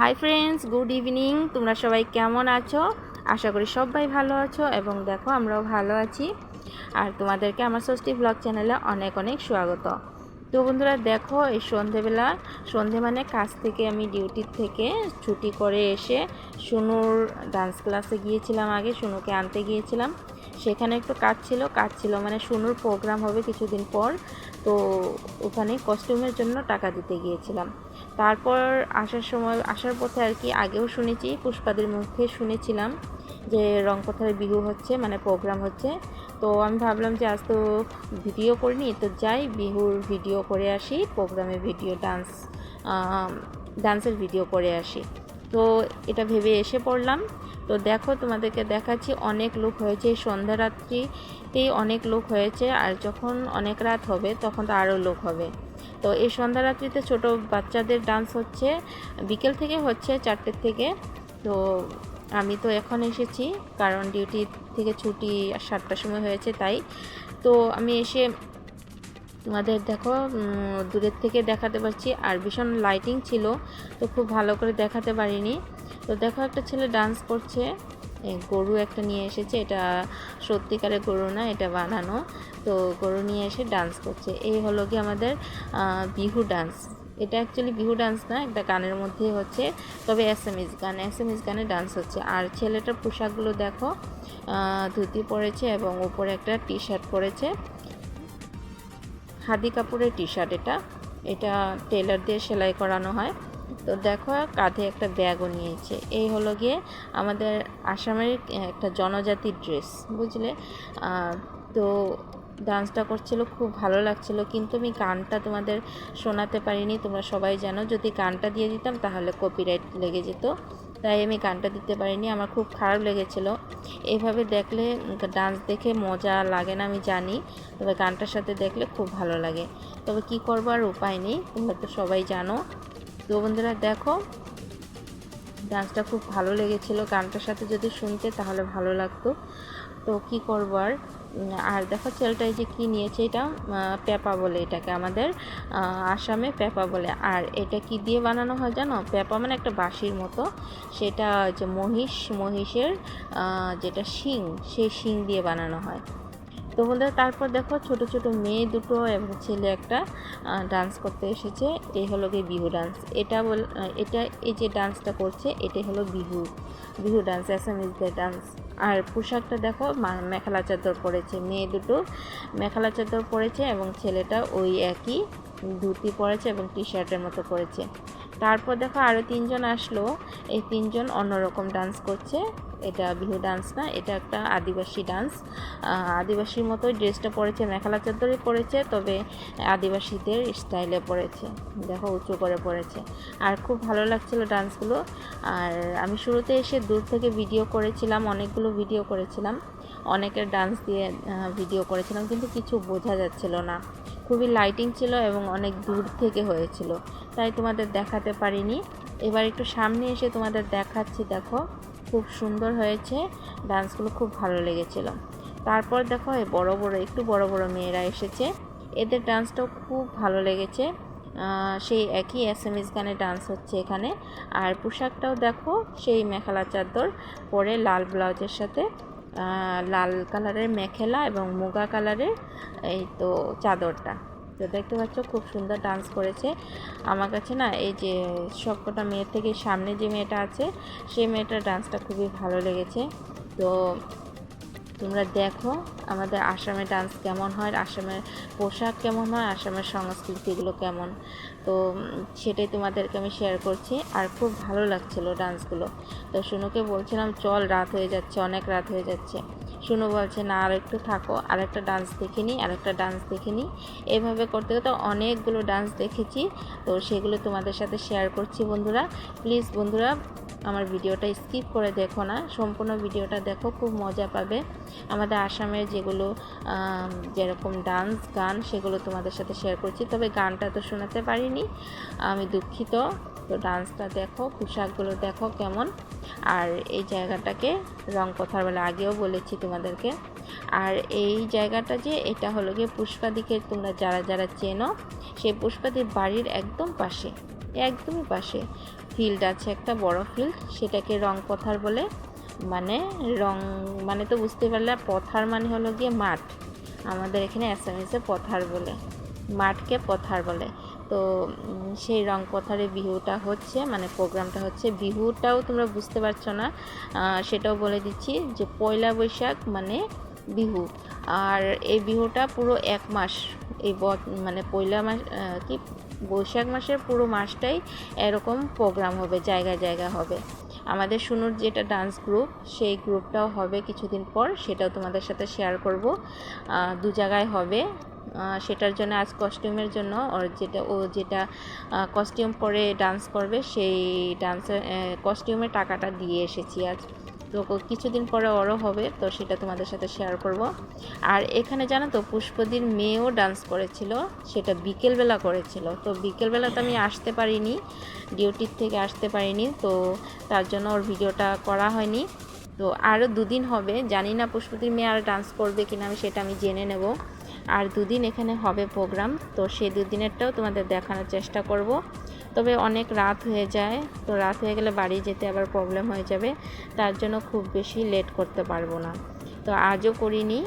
Hi friends good evening তোমরা সবাই কেমন আছো? আশা করি সবাই ভালো আছো এবং দেখো আমরাও ভালো আছি। আর তোমাদেরকে আমার ষষ্ঠী ব্লগ চ্যানেলে অনেক অনেক স্বাগত। তো বন্ধুরা দেখো, এই সন্ধেবেলা, সন্ধে মানে কাজ থেকে আমি ডিউটির থেকে ছুটি করে এসে সুনুর ডান্স ক্লাসে গিয়েছিলাম আগে, সুনুকে আনতে গিয়েছিলাম। সেখানে একটু কাজ ছিল কাজ ছিল। মানে সুনুর প্রোগ্রাম হবে কিছুদিন পর। তো ওখানে কস্টিউমের জন্য টাকা দিতে গিয়েছিলাম। তারপর আসার সময়, আসার পথে আর কি আগেও শুনেছি, পুষ্পাদের মুখে শুনেছিলাম যে রংপথারে বিহু হচ্ছে মানে প্রোগ্রাম হচ্ছে। তো আমি ভাবলাম যে আজ তো ভিডিও করিনি, তো যাই বিহুর ভিডিও করে আসি প্রোগ্রামের ভিডিও ডান্স ডান্সের ভিডিও করে আসি। তো এটা ভেবে এসে পড়লাম। তো দেখো তোমাদেরকে দেখাচ্ছি, অনেক লোক হয়েছে এই সন্ধ্যা রাত্রিতেই অনেক লোক হয়েছে আর যখন অনেক রাত হবে তখন তো আরও লোক হবে। তো এই সন্ধ্যা রাত্রিতে ছোটো বাচ্চাদের ডান্স হচ্ছে, বিকেল থেকে হচ্ছে চারটের থেকে। তো আমি তো এখন এসেছি কারণ ডিউটি থেকে ছুটি সাতটার সময় হয়েছে তাই। তো আমি এসে তোমাদের দেখো দূরের থেকে দেখাতে পারছি। আর ভীষণ লাইটিং ছিল, তো খুব ভালো করে দেখাতে পারিনি। তো দেখো, একটা ছেলে ডান্স করছে। গরু একটা নিয়ে এসেছে। এটা সত্যিকারের গরু না, এটা বানানো। তো গরু নিয়ে এসে ডান্স করছে। এই হলো কি আমাদের বিহু ডান্স এটা অ্যাকচুয়ালি বিহু ডান্স না, একটা গানের মধ্যে হচ্ছে। তবে এস এম গান এস এম গানে ডান্স হচ্ছে। আর ছেলেটার পোশাকগুলো দেখো ধুতি পরেছে এবং উপরে একটা টি শার্ট পরেছে। হাদি কাপড়ের টি শার্ট এটা। এটা টেলার দিয়ে সেলাই করানো হয়। তো দেখো, কাঁধে একটা ব্যাগও নিয়েছে। এই হলো গিয়ে আমাদের আসামের একটা জনজাতির ড্রেস বুঝলে? তো ডান্সটা করছিল, খুব ভালো লাগছিল। কিন্তু আমি গানটা তোমাদের শোনাতে পারিনি, তোমরা সবাই জানো। যদি গানটা দিয়ে দিতাম, তাহলে কপিরাইট লেগে যেত। তাই আমি গানটা দিতে পারিনি, আমার খুব খারাপ লেগেছিল। এভাবে দেখলে ডান্স দেখে মজা লাগে না, আমি জানি, তবে গানটার সাথে দেখলে খুব ভালো লাগে। তবে কি করবার উপায় নেই, তোমরা তো সবাই জানো। তো বন্ধুরা দেখো ডান্সটা খুব ভালো লেগেছিল। গানটার সাথে যদি শুনতে তাহলে ভালো লাগতো। তো কি করব আর? আর দেখো ছেলেটা যে কী নিয়েছে এটা? পেপা বলে এটাকে আমাদের আসামে পেপা বলে। আর এটা কি দিয়ে বানানো হয় জানো? পেপা মানে একটা বাঁশির মতো। সেটা যে মহিষ, মহিষের যেটা শিং, সেই শিং দিয়ে বানানো হয়। তো বলে তারপর দেখো ছোট ছোট মেয়ে দুটো এবং ছেলে একটা ডান্স করতে এসেছে। এই হলো গিয়ে বিহু ডান্স এটা বল এটা এই যে ডান্সটা করছে, এটাই হলো বিহু। বিহু ডান্স অ্যাসামিজদের ডান্স আর পোশাকটা দেখো মেখেলা চাদর পরেছে। মেয়ে দুটো মেখেলা চাদর পরেছে এবং ছেলেটা ওই একই ধুতি পরেছে এবং টি শার্টের মতো পরেছে তারপর দেখো আরও তিনজন আসলো। এই তিনজন অন্যরকম ডান্স করছে। এটা বিহু ডান্স না, এটা একটা আদিবাসী ডান্স আদিবাসীর মতোই ড্রেসটা পরেছে, মেখেলা চাদরই পরেছে, তবে আদিবাসীদের স্টাইলে পরেছে। দেখো, উঁচু করে পড়েছে আর খুব ভালো লাগছিল ডান্সগুলো আর আমি শুরুতে এসে দূর থেকে ভিডিও করেছিলাম, অনেকগুলো ভিডিও করেছিলাম। অনেকের ডান্স দিয়ে ভিডিও করেছিলাম, কিন্তু কিছু বোঝা যাচ্ছিল না। খুবই লাইটিং ছিল এবং অনেক দূর থেকে হয়েছিল। তাই তোমাদের দেখাতে পারিনি। এবার একটু সামনে এসে তোমাদের দেখাচ্ছি, দেখো। খুব সুন্দর হয়েছে। ডান্সগুলো খুব ভালো লেগেছিল। তারপর দেখো এই বড় বড়, একটু বড় বড় মেয়েরা এসেছে। এদের ডান্সটাও খুব ভালো লেগেছে। সেই একই এস এম এস গানে ডান্স হচ্ছে এখানে। আর পোশাকটাও দেখো, সেই মেখেলা চাদর, পরে লাল ব্লাউজের সাথে লাল কালারের মেখেলা এবং মুগা কালারের এই তো চাদরটা। তো দেখতে পাচ্ছ খুব সুন্দর ডান্স করেছে। আমার কাছে না এই যে সবকটা মেয়ের থেকে সামনে যে মেয়েটা আছে, সেই মেয়েটার ডান্সটা খুবই ভালো লেগেছে। তো তোমরা দেখো আমাদের আসামের ডান্স কেমন হয়, আসামের পোশাক কেমন হয়, আসামের সংস্কৃতিগুলো কেমন। তো সেটাই তোমাদেরকে আমি শেয়ার করছি। আর খুব ভালো লাগছিল ডান্সগুলো তো শুনুকে বলছিলাম, চল, রাত হয়ে যাচ্ছে, অনেক রাত হয়ে যাচ্ছে। শুনু বলছে, না, আর একটু থাকো আরেকটা ডান্স দেখে নিই আরেকটা ডান্স দেখে নিই এভাবে করতে করতে অনেকগুলো ডান্স দেখেছি। তো সেগুলো তোমাদের সাথে শেয়ার করছি বন্ধুরা। প্লিজ বন্ধুরা, আমার ভিডিওটা স্কিপ করে দেখো না। সম্পূর্ণ ভিডিওটা দেখো, খুব মজা পাবে। আমাদের আসামের যেগুলো যেরকম ডান্স গান, সেগুলো তোমাদের সাথে শেয়ার করছি। তবে গানটা তো শোনাতে পারিনি। আমি দুঃখিত। তো ডান্সটা দেখো, পোশাকগুলো দেখো কেমন। আর এই জায়গাটাকে রং কথার বেলা, আগেও বলেছি তোমাদেরকে। আর এই জায়গাটা যে, এটা হলো গিয়ে পুষ্পাদিকের তোমরা যারা যারা চেনো, সেই পুষ্পাদির বাড়ির একদম পাশে, একদমই পাশে। ফিল্ড আছে একটা বড় ফিল্ড সেটাকে রং পথার বলে মানে রং মানে তো বুঝতে পারলে পথার মানে হলো গিয়ে মাঠ। আমাদের এখানে অ্যাসামিসে পথার বলে, মাঠকে পথার বলে। তো সেই রং পথারে বিহুটা হচ্ছে মানে প্রোগ্রামটা হচ্ছে। বিহুটাও তোমরা বুঝতে পারছ না সেটাও বলে দিচ্ছি যে পয়লা বৈশাখ মানে বিহু। আর এই বিহুটা পুরো এক মাস, এই মানে পয়লা মাস কি, বৈশাখ মাসের পুরো মাসটাই এরকম প্রোগ্রাম হবে, জায়গা জায়গা হবে। আমাদের শুনুর যেটা ডান্স গ্রুপ, সেই গ্রুপটাও হবে কিছুদিন পর, সেটাও তোমাদের সাথে শেয়ার করব। দু জায়গায় হবে সেটার জন্য আজ কস্টিউমের জন্য ওর যেটা, ও যেটা কস্টিউম পরে ডান্স করবে, সেই ডান্সের কস্টিউমের টাকাটা দিয়ে এসেছি আজ। তো কিছুদিন পরে ওরও হবে, তো সেটা তোমাদের সাথে শেয়ার করব। আর এখানে জানো তো, পুষ্পদির মেয়েও ডান্স করেছিল, সেটা বিকেলবেলা করেছিল। তো বিকেলবেলা তো আমি আসতে পারিনি ডিউটির থেকে আসতে পারিনি, তো তার জন্য ওর ভিডিওটা করা হয়নি। তো আরও দুদিন হবে, জানি না পুষ্পতির মেয়ে আর ডান্স করবে কিনা, আমি সেটা আমি জেনে নেব। আর দুদিন এখানে হবে প্রোগ্রাম, তো সেই দুদিনেরটাও তোমাদের দেখানোর চেষ্টা করব। তবে অনেক রাত হয়ে যায়, তো রাত হয়ে গেলে বাড়ি যেতে আবার প্রবলেম হয়ে যাবে, তার জন্য খুব বেশি লেট করতে পারব না। তো আজও করিনি,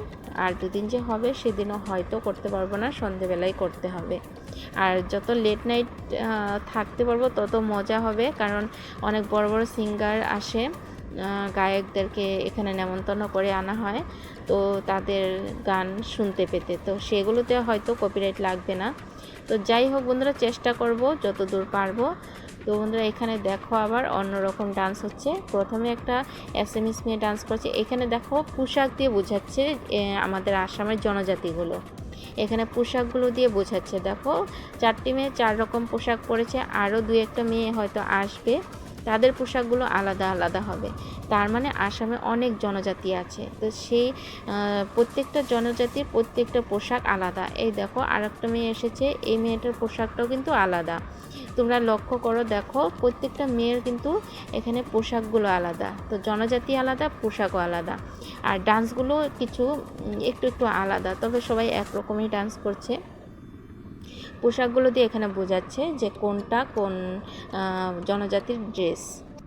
আর দুদিন যে হবে সেদিনও হয়তো করতে পারব না সন্ধেবেলায় করতে হবে। আর যত লেট নাইট থাকতে পারব তত মজা হবে, কারণ অনেক বড় বড় সিঙ্গার আসে গায়কদেরকে এখানে নেমন্তন্ন করে আনা হয়। তো তাদের গান শুনতে পেতে। তো সেগুলোতে হয়তো কপিরাইট লাগবে না। তো যাই হোক বন্ধুরা, চেষ্টা করব যত দূর পারব। তো বন্ধুরা, এখানে দেখো আবার অন্যরকম ডান্স হচ্ছে। প্রথমে একটা এস এম এস মেয়ে ডান্স করছে। এখানে দেখো পোশাক দিয়ে বোঝাচ্ছে আমাদের আসামের জনজাতিগুলো। এখানে পোশাকগুলো দিয়ে বোঝাচ্ছে। দেখো, চারটি মেয়ে চার রকম পোশাক পরেছে। আরও দু একটা মেয়ে হয়তো আসবে। তাদের পোশাকগুলো আলাদা আলাদা হবে। তার মানে আসামে অনেক জনজাতি আছে। তো সেই প্রত্যেকটা জনজাতির প্রত্যেকটা পোশাক আলাদা। এই দেখো আর একটা মেয়ে এসেছে। এই মেয়েটার পোশাকটাও কিন্তু আলাদা। তোমরা লক্ষ্য করো, দেখো, প্রত্যেকটা মেয়ের কিন্তু এখানে পোশাকগুলো আলাদা। তো জনজাতি আলাদা, পোশাকও আলাদা। আর ডান্সগুলো কিছু একটু একটু আলাদা। তবে সবাই একরকমই ডান্স করছে। পোশাকগুলো দিয়ে এখানে বোঝাচ্ছে যে কোনটা কোন জনজাতির ড্রেস।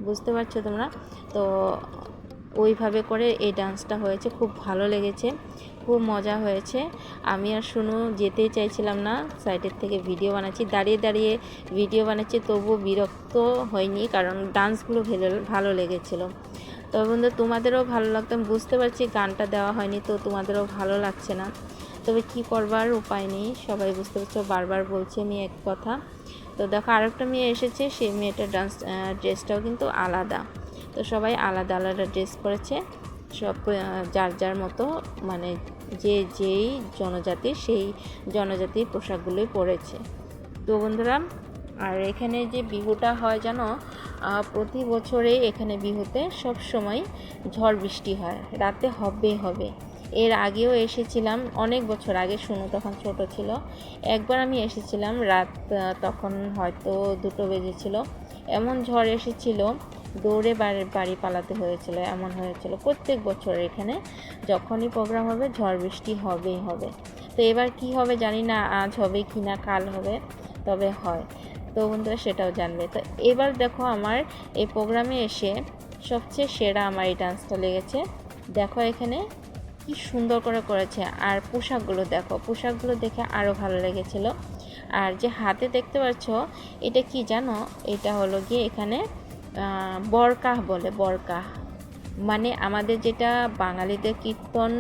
বুঝতে পারছ তোমরা? তো ওইভাবে করে এই ডান্সটা হয়েছে। খুব ভালো লেগেছে, খুব মজা হয়েছে। আমি আর শুনু যেতেই চাইছিলাম না, সাইডের থেকে ভিডিও বানাচ্ছি। দাঁড়িয়ে দাঁড়িয়ে ভিডিও বানাচ্ছি, তবুও বিরক্ত হয়নি কারণ ডান্সগুলো ভালো লেগেছিলো। তবে বন্ধু, তোমাদেরও ভালো লাগতো। আমি বুঝতে পারছি গানটা দেওয়া হয়নি, তো তোমাদেরও ভালো লাগছে না। তবে কি করবার উপায় নেই সবাই বুঝতে পারছ বারবার বলছি আমি এক কথা। তো দেখো আরেকটা মেয়ে এসেছে সেই মেয়েটার ডান্স ড্রেসটাও কিন্তু আলাদা। তো সবাই আলাদা আলাদা ড্রেস পরেছে সব যার যার মতো মানে যে যেই জনজাতি সেই জনজাতির পোশাকগুলোই পরেছে। তো বন্ধুরা আর এখানে যে বিহুটা হয় আহ, প্রতি বছরেই এখানে বিহুতে সব সময় ঝড় বৃষ্টি হয় রাতে হবে হবে। এর আগেও এসেছিলাম, অনেক বছর আগে শুনু তখন ছোট ছিল। একবার আমি এসেছিলাম, রাত তখন হয়তো দুটো বেজেছিল। এমন ঝড় এসেছিল, দৌড়ে বাড়ি বাড়ি পালাতে হয়েছিল, এমন হয়েছিল প্রত্যেক বছর এখানে। যখনই প্রোগ্রাম হবে, ঝড় বৃষ্টি হবেই হবে। তো এবার কি হবে জানি না, আজ হবে কি না, কাল হবে, তবে হয়। তো বন্ধুরা সেটাও জানবে। তো এবার দেখো আমার এই প্রোগ্রামে এসে সবচেয়ে সেরা আমার এই ডান্সটা লেগেছে। দেখো এখানে কি সুন্দর করে করেছে। আর পোশাকগুলো দেখো, পোশাকগুলো দেখে আরও ভালো লেগেছিল। আর যে হাতে দেখতে পাচ্ছ, এটা কি জানো? এটা হলো গিয়ে এখানে বরকাহ বলে, বরকাহ। মানে আমাদের যেটা বাঙালিদের কীর্তন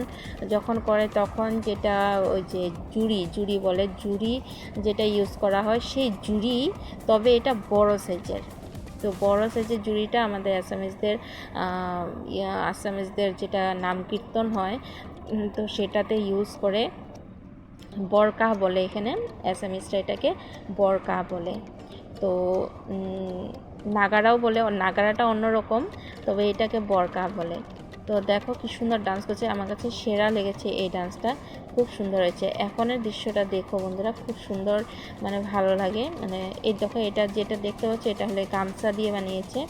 যখন করে, তখন যেটা ওই যে জুড়ি জুড়ি বলে, জুড়ি যেটা ইউজ করা হয়, সেই জুড়ি, তবে এটা বড় সাইজের। তো বড় সাইজের জুড়িটা আমাদের আসামিজদের আসামিজদের যেটা নাম কীর্তন হয় তো সেটাতে ইউজ করে বরকাহ বলে এখানে অ্যাসামিসরা এটাকে বরকাহ বলে। তো নাগারাও বলে, নাগারাটা অন্যরকম, তবে এটাকে বরকাহ বলে। তো দেখো কি সুন্দর ডান্স করছে। আমার কাছে সেরা লেগেছে এই ডান্সটা খুব সুন্দর হয়েছে। এখনের দৃশ্যটা দেখো বন্ধুরা, খুব সুন্দর মানে ভালো লাগে। মানে এই দেখো, এটা যেটা দেখতে পাচ্ছ, এটা হলে গামছা দিয়ে বানিয়েছে।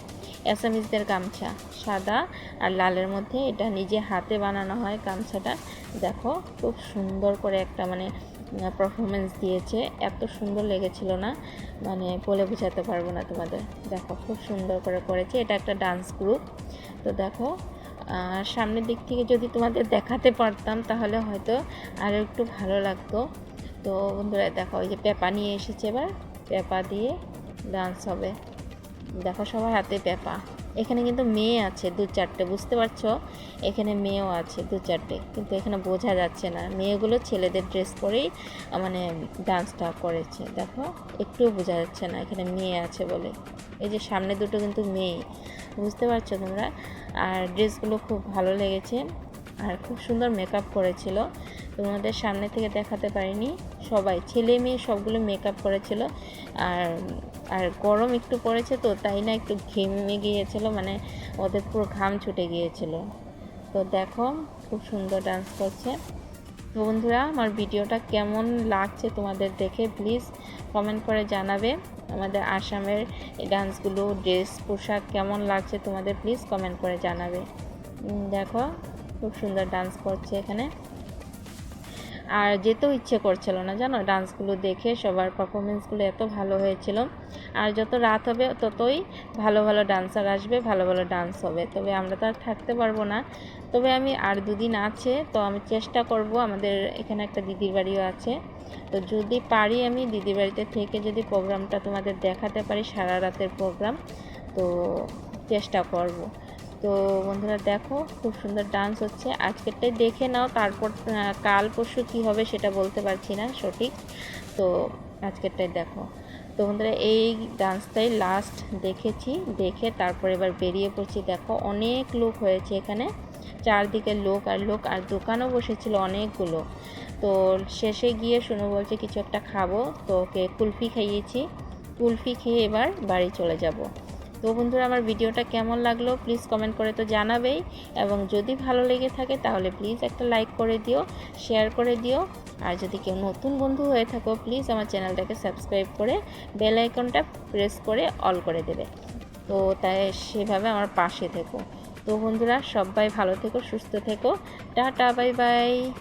অ্যাসামিজদের গামছা, সাদা আর লালের মধ্যে। এটা নিজে হাতে বানানো হয় গামছাটা। দেখো, খুব সুন্দর করে একটা মানে পারফরমেন্স দিয়েছে। এত সুন্দর লেগেছিল না মানে বলে বোঝাতে পারব না তোমাদের। দেখো, খুব সুন্দর করে করেছে। এটা একটা ডান্স গ্রুপ তো দেখো সামনের দিক থেকে যদি তোমাদের দেখাতে পারতাম, তাহলে হয়তো আরও একটু ভালো লাগতো। তো বন্ধুরা, দেখো, ওই যে পেপা নিয়ে এসেছে এবার। পেপা দিয়ে ডান্স হবে। দেখো, সবার হাতে পেপা। এখানে কিন্তু মেয়ে আছে দু চারটে, বুঝতে পারছ? এখানে মেয়েও আছে দু চারটে, কিন্তু এখানে বোঝা যাচ্ছে না। মেয়েগুলো ছেলেদের ড্রেস পরেই মানে ডান্সটা করেছে। দেখো, একটুও বোঝা যাচ্ছে না, এখানে মেয়ে আছে বলে। এই যে সামনে দুটো কিন্তু মেয়ে। বুঝতে পারছ তোমরা। আর ড্রেসগুলো খুব ভালো লেগেছে আর খুব সুন্দর মেকআপ করেছিল। তোমাদের সামনে থেকে দেখাতে পারিনি, সবাই, ছেলে মেয়ে সবগুলো মেকআপ করেছিল। আর আর গরম একটু পড়েছে তো, তাই না একটু ঘেমে গিয়েছিল মানে ওদের পুরো ঘাম ছুটে গিয়েছিল। তো দেখো, খুব সুন্দর ডান্স করছে। তো বন্ধুরা, আমার ভিডিওটা কেমন লাগছে তোমাদের দেখে প্লিজ কমেন্ট করে জানাবে। আমাদের আসামের ডান্সগুলো ড্রেস, পোশাক কেমন লাগছে তোমাদের প্লিজ কমেন্ট করে জানাবে। দেখো, খুব সুন্দর ডান্স করছে এখানে। আর যেতেও ইচ্ছে করছিল না, জানো? ডান্সগুলো দেখে সবার পারফরমেন্সগুলো এত ভালো হয়েছিল। আর যত রাত হবে, ততই ভালো ভালো ডান্সার আসবে, ভালো ভালো ডান্স হবে। তবে আমরা তো আর থাকতে পারব না। তবে আমি আর দুদিন আছে, তো আমি চেষ্টা করব আমাদের এখানে একটা দিদির বাড়িও আছে। তো যদি পারি আমি দিদির বাড়িতে থেকে যদি প্রোগ্রামটা তোমাদের দেখাতে পারি, সারা রাতের প্রোগ্রাম, তো চেষ্টা করব। তো বন্ধুরা দেখো, খুব সুন্দর ডান্স হচ্ছে। আজকেরটাই দেখে নাও, তারপর কাল পরশু কী হবে সেটা বলতে পারছি না, সঠিক। তো আজকেরটাই দেখো। তো বন্ধুরা, এই ডান্সটাই লাস্ট দেখেছি, দেখে তারপর এবার বেরিয়ে পড়ছি। দেখো, অনেক লোক হয়েছে এখানে, চারদিকে লোক আর লোক, আর দোকানও বসেছিল অনেকগুলো। তো শেষে গিয়ে শুনে বলছে, কিছু একটা খাব। তো ওকে কুলফি খাইয়েছি। কুলফি খেয়ে এবার বাড়ি চলে যাব। তো বন্ধুরা, আমার ভিডিওটা কেমন লাগল প্লিজ কমেন্ট করে তো জানাবেই। এবং যদি ভালো লেগে থাকে তাহলে প্লিজ একটা লাইক করে দিও, শেয়ার করে দিও। আর যদি কেউ নতুন বন্ধু হয়ে থাকো, প্লিজ আমার চ্যানেলটাকে সাবস্ক্রাইব করে বেল আইকনটা প্রেস করে অল করে দেবে। তো তাই সেভাবে আমার পাশে থেকো। তো বন্ধুরা, সবাই ভালো থেকো, সুস্থ থেকো। Tata, bye bye.